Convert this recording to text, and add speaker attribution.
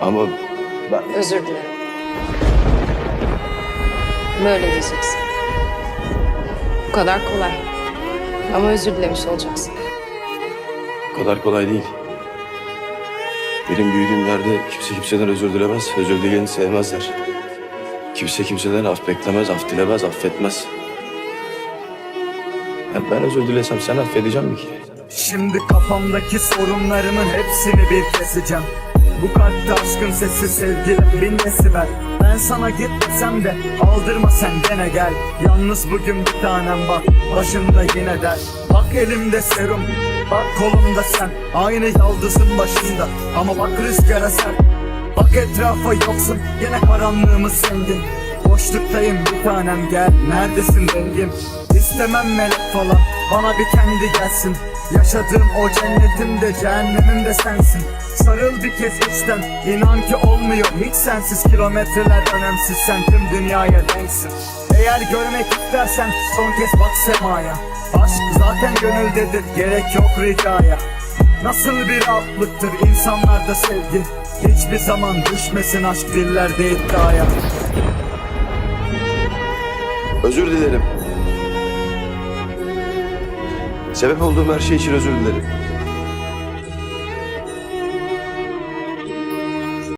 Speaker 1: Ama ben...
Speaker 2: Özür dilerim. Böyle diyeceksin. Bu kadar kolay. Ama özür dilemiş olacaksın.
Speaker 1: O kadar kolay değil. Benim büyüdüğüm yerde kimse kimseden özür dilemez. Özür dileyeni sevmezler. Kimse kimseden af beklemez, af dilemez, affetmez. Ya ben özür dilesem sen affedeceğim mi ki?
Speaker 3: Şimdi kafamdaki sorunlarımın hepsini bir keseceğim Bu kalpte aşkın sesi sevgilim bin desibel Ben sana git desem de aldırma sen gene gel. Yalnız bugün bir tanem bak başında yine der. Bak elimde serum bak kolumda sen. Aynı yaldızın başında ama bak rüzgara sen. Bak etrafa yoksun yine karanlığımız zengin Boşluktayım bir tanem gel. Neredesin dengim? İstemem melek falan bana bir kendi gelsin Yaşadığım o cennetim de cehennemim de sensin. Sarıl bir kez içten inan ki olmuyor. Hiç sensiz Kilometreler önemsiz. Sen tüm dünyaya denksin. Eğer görmek istersen son kez bak semaya. Aşk zaten gönüldedir gerek yok ricaya. Nasıl bir rahatlıktır insanlarda sevgi. Hiçbir zaman düşmesin aşk dillerde iddiaya.
Speaker 1: Özür dilerim. Sebep olduğum her şey için özür dilerim.